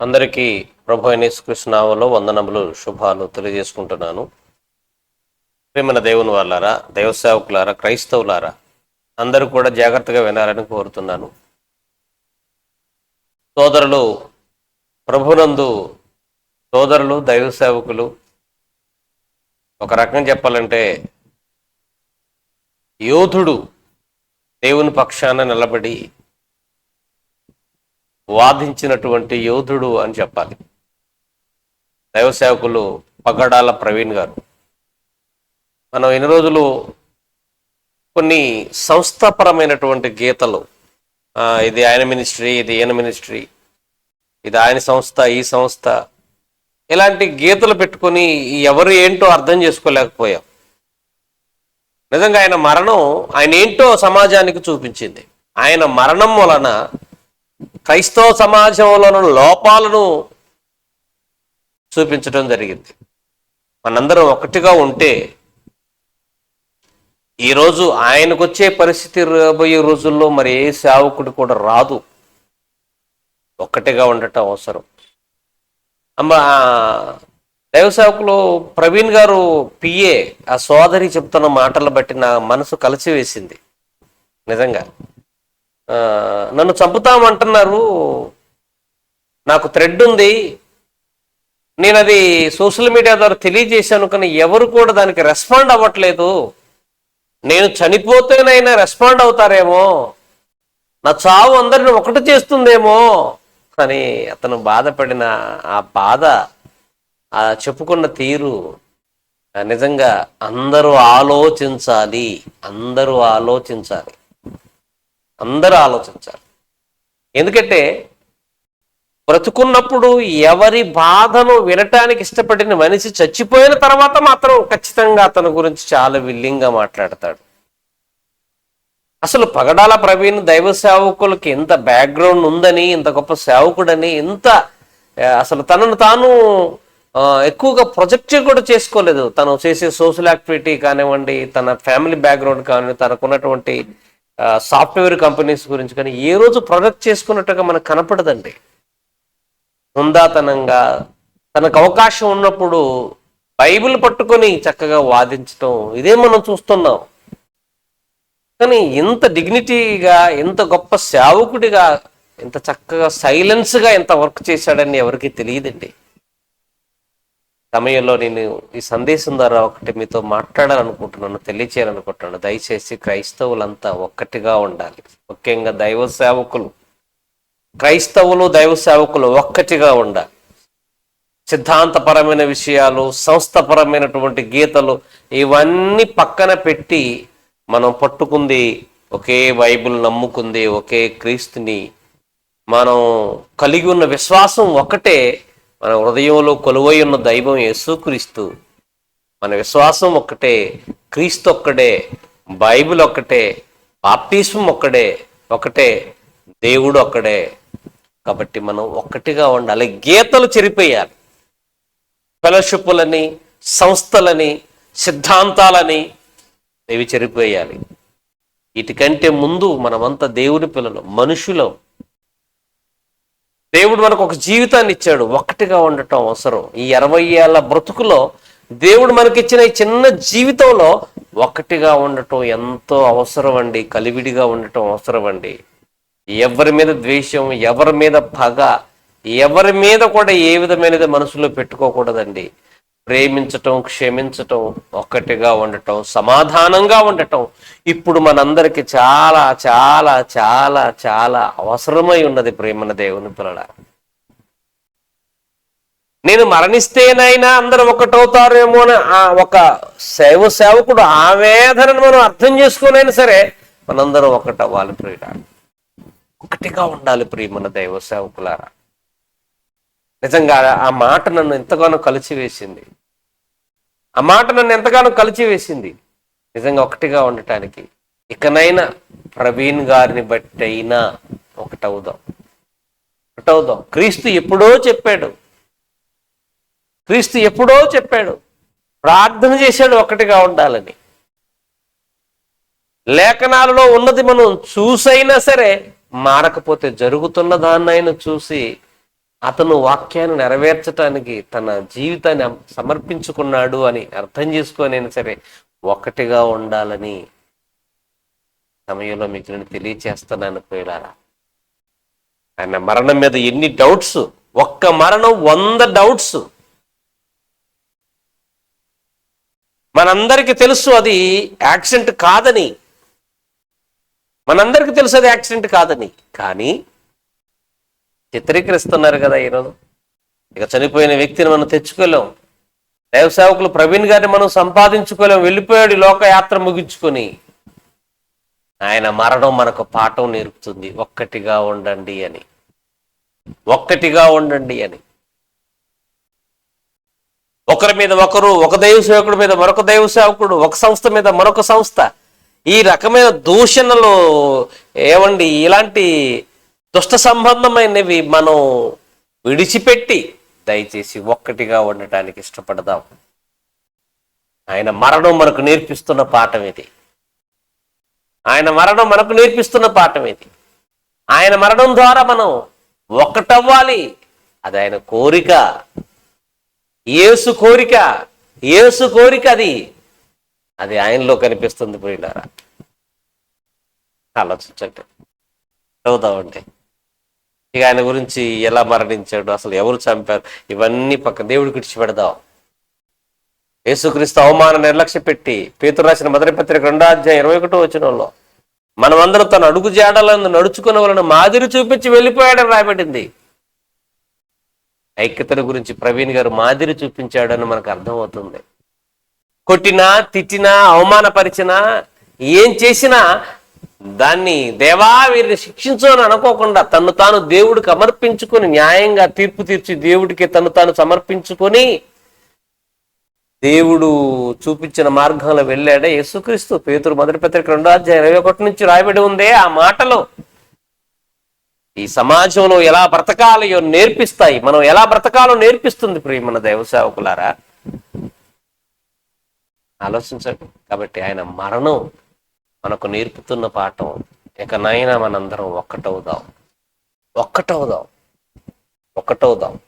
అందరికీ ప్రభు అయిన వందనములు శుభాలు తెలియజేసుకుంటున్నాను. ప్రేమన దేవుని వాళ్ళారా దైవసేవకులారా క్రైస్తవులారా అందరూ కూడా జాగ్రత్తగా వినాలని కోరుతున్నాను. సోదరులు ప్రభునందు సోదరులు దైవ సేవకులు ఒక రకం చెప్పాలంటే యోధుడు దేవుని పక్షాన నిలబడి వాదించినటువంటి యోధుడు అని చెప్పాలి. దైవ సేవకులు పగడాల ప్రవీణ్ గారు. మనం ఎన్ని రోజులు కొన్ని సంస్థాపరమైనటువంటి గీతలు ఇది ఆయన మినిస్ట్రీ ఇది ఈయన మినిస్ట్రీ ఇది ఆయన సంస్థ ఈ సంస్థ ఇలాంటి గీతలు పెట్టుకొని ఎవరు ఏంటో అర్థం చేసుకోలేకపోయాం. నిజంగా ఆయన మరణం ఆయన ఏంటో సమాజానికి చూపించింది. ఆయన మరణం వలన క్రైస్తవ సమాజంలోని లోపాలను చూపించడం జరిగింది. మనందరం ఒకటిగా ఉంటే ఈరోజు ఆయనకు వచ్చే పరిస్థితి రాబోయే రోజుల్లో మరి ఏ సేవకుడు కూడా రాదు. ఒక్కటిగా ఉండటం అవసరం. అమ్మ దైవ సేవకులు ప్రవీణ్ గారు పిఏ ఆ సోదరి చెప్తున్న మాటలు బట్టి నా మనసు కలిసివేసింది. నిజంగా. నన్ను చంపుతామంటున్నారు. నాకు థ్రెడ్ ఉంది. నేను అది సోషల్ మీడియా ద్వారా తెలియజేశాను కానీ ఎవరు కూడా దానికి రెస్పాండ్ అవ్వట్లేదు. నేను చనిపోతేనైనా రెస్పాండ్ అవుతారేమో. నా చావు అందరిని ఒకటి చేస్తుందేమో. అని అతను బాధపడిన ఆ బాధ ఆ చెప్పుకున్న తీరు నిజంగా అందరూ ఆలోచించాలి. అందరూ ఆలోచించాలి. అందరూ ఆలోచించాలి. ఎందుకంటే బ్రతుకున్నప్పుడు ఎవరి బాధను వినటానికి ఇష్టపడిన మనిషి చచ్చిపోయిన తర్వాత మాత్రం ఖచ్చితంగా అతని గురించి చాలా విల్లింగ్గా మాట్లాడతాడు. అసలు పగడాల ప్రవీణ్ దైవ సేవకులకి ఎంత బ్యాక్గ్రౌండ్ ఉందని ఇంత గొప్ప సేవకుడని ఇంత అసలు తనను తాను ఆ, ఎక్కువగా ప్రొజెక్ట్ కూడా చేసుకోలేదు. తను చేసే సోషల్ యాక్టివిటీ కానివ్వండి తన ఫ్యామిలీ బ్యాక్గ్రౌండ్ కానివ్వండి తనకున్నటువంటి సాఫ్ట్వేర్ కంపెనీస్ గురించి కానీ ఏ రోజు ప్రొడక్ట్ చేసుకున్నట్టుగా మనకు కనపడదండి. హుందాతనంగా తనకు అవకాశం ఉన్నప్పుడు బైబిల్ పట్టుకొని చక్కగా వాదించటం ఇదే మనం చూస్తున్నాం. కానీ ఇంత డిగ్నిటీగా ఇంత గొప్ప సేవకుడిగా ఇంత చక్కగా సైలెన్స్గా ఇంత వర్క్ చేశాడని ఎవరికి తెలియదండి. సమయంలో నేను ఈ సందేశం ద్వారా ఒకటి మీతో మాట్లాడాలనుకుంటున్నాను తెలియచేయాలనుకుంటున్నాను. దయచేసి క్రైస్తవులంతా ఒక్కటిగా ఉండాలి. ముఖ్యంగా దైవ సేవకులు. క్రైస్తవులు దైవ సేవకులు ఒక్కటిగా ఉండాలి. సిద్ధాంతపరమైన విషయాలు సంస్థపరమైనటువంటి గీతలు ఇవన్నీ పక్కన పెట్టి మనం పట్టుకుంది ఒకే బైబిల్ నమ్ముకుంది ఒకే క్రీస్తుని. మనం కలిగి ఉన్న విశ్వాసం ఒకటే. మన హృదయంలో కొలువై ఉన్న దైవం యేసుక్రీస్తు. మన విశ్వాసం ఒక్కటే క్రీస్తు ఒక్కడే బైబిల్ ఒక్కటే బాప్టిజం ఒక్కడే ఒకటే దేవుడు ఒక్కడే. కాబట్టి మనం ఒక్కటిగా ఉండాలి. గీతలు చెరిపోయాలి. ఫెలోషిప్పులని సంస్థలని సిద్ధాంతాలని ఇవి చెరిపోయాలి. వీటికంటే ముందు మనమంతా దేవుని పిల్లలు మనుషులం. దేవుడు మనకు ఒక జీవితాన్ని ఇచ్చాడు. ఒక్కటిగా ఉండటం అవసరం. ఈ అరవై ఏళ్ళ బ్రతుకులో దేవుడు మనకిచ్చిన ఈ చిన్న జీవితంలో ఒక్కటిగా ఉండటం ఎంతో అవసరం అండి కలివిడిగా ఉండటం అవసరం అండి ఎవరి మీద ద్వేషం ఎవరి మీద పగ ఎవరి మీద కూడా ఏ విధమైనది మనసులో పెట్టుకోకూడదండి. ప్రేమించటం క్షమించటం ఒక్కటిగా ఉండటం సమాధానంగా ఉండటం ఇప్పుడు మనందరికి చాలా చాలా చాలా చాలా అవసరమై ఉన్నది ప్రేమన దేవుని పిల్లల నేను మరణిస్తేనైనా అందరూ ఒకటవుతారేమో అని ఆ ఒక శైవ సేవకుడు ఆవేదనను మనం అర్థం చేసుకునైనా సరే మనందరం ఒకటవ్వాలి ప్రియుడ. ఒకటిగా ఉండాలి ప్రియమన దైవ సేవకులారా. నిజంగా ఆ మాట నన్ను ఎంతగానో కలిచివేసింది ఆ మాట నన్ను ఎంతగానో కలిచివేసింది నిజంగా ఒకటిగా ఉండటానికి ఇకనైనా ప్రవీణ్ గారిని బట్టి అయినా ఒకటవుదాం. ఒకటవుదాం. క్రీస్తు ఎప్పుడో చెప్పాడు. క్రీస్తు ఎప్పుడో చెప్పాడు. ప్రార్థన చేశాడు ఒకటిగా ఉండాలని. లేఖనాలలో ఉన్నది మనం చూసైనా సరే మారకపోతే జరుగుతున్న దాన్నైనా చూసి అతను వాక్యాన్ని నెరవేర్చటానికి తన జీవితాన్ని సమర్పించుకున్నాడు అని అర్థం చేసుకొనైనా సరే ఒకటిగా ఉండాలని సమయంలో మీకు నేను తెలియచేస్తున్నాను ప్రియులారా. ఆయన మరణం మీద ఎన్ని డౌట్స్ ఒక్క మరణం వంద డౌట్స్ మనందరికీ తెలుసు అది యాక్సిడెంట్ కాదని. మనందరికీ తెలుసు అది యాక్సిడెంట్ కాదని. కానీ చిత్రీకరిస్తున్నారు కదా ఈరోజు. ఇక చనిపోయిన వ్యక్తిని మనం తెచ్చుకోలేం. దైవ సేవకులు ప్రవీణ్ గారిని మనం సంపాదించుకోలేం. వెళ్ళిపోయాడు లోకయాత్ర ముగించుకొని. ఆయన మరణం మనకు పాఠం నేర్పుతుంది. ఒక్కటిగా ఉండండి అని. ఒక్కటిగా ఉండండి అని. ఒకరి మీద ఒకరు ఒక దైవ సేవకుడి మీద మరొక దైవ సేవకుడు ఒక సంస్థ మీద మరొక సంస్థ. ఈ రకమైన దూషణలు ఏమండి ఇలాంటి దుష్ట సంబంధమైనవి మనం విడిచిపెట్టి దయచేసి ఒక్కటిగా ఉండటానికి ఇష్టపడదాం. ఆయన మరణం మనకు నేర్పిస్తున్న పాఠం ఇది. ఆయన మరణం మనకు నేర్పిస్తున్న పాఠం ఇది. ఆయన మరణం ద్వారా మనం ఒక్కటవ్వాలి. అది ఆయన కోరిక. ఏసు కోరిక. ఏసు కోరిక అది. అది ఆయనలో కనిపిస్తుంది పోయినారా? ఆలోచించండి. చదువుతామండి ఇక ఆయన గురించి ఎలా మరణించాడు అసలు ఎవరు చంపారు ఇవన్నీ పక్క దేవుడికి విడిచిపెడదాం. యేసుక్రీస్తు అవమాన నిర్లక్ష్య పెట్టి పేతురు రాసిన మొదటి పత్రిక రెండో అధ్యాయం ఇరవై ఒకటో వచనంలో మనమందరం తన అడుగు జాడలను నడుచుకున్న వలన మాదిరి చూపించి వెళ్ళిపోయాడని రాయబడింది. ఐక్యతను గురించి ప్రవీణ్ గారు మాదిరి చూపించాడని మనకు అర్థమవుతుంది. కొట్టినా తిట్టినా అవమానపరిచినా ఏం చేసినా దాన్ని దేవా వీరిని శిక్షించు అని అనుకోకుండా తను తాను దేవుడికి సమర్పించుకొని న్యాయంగా తీర్పు తీర్చి దేవుడికి తను తాను సమర్పించుకొని దేవుడు చూపించిన మార్గంలో వెళ్ళాడే యేసుక్రీస్తు. పేతురు మొదటి పత్రిక రెండో అధ్యాయం ఇరవై ఒకటి నుంచి రాయబడి ఉందే. ఆ మాటలు ఈ సమాజంలో ఎలా బ్రతకాలయో నేర్పిస్తాయి. మనం ఎలా బ్రతకాలో నేర్పిస్తుంది ప్రియ మన దైవ సేవకులారా? ఆలోచించండి. కాబట్టి ఆయన మరణం మనకు నేర్పుతున్న పాఠం ఇక నైనా మనందరం ఒక్కటవుదాం. ఒక్కటవుదాం. ఒక్కటవుదాం.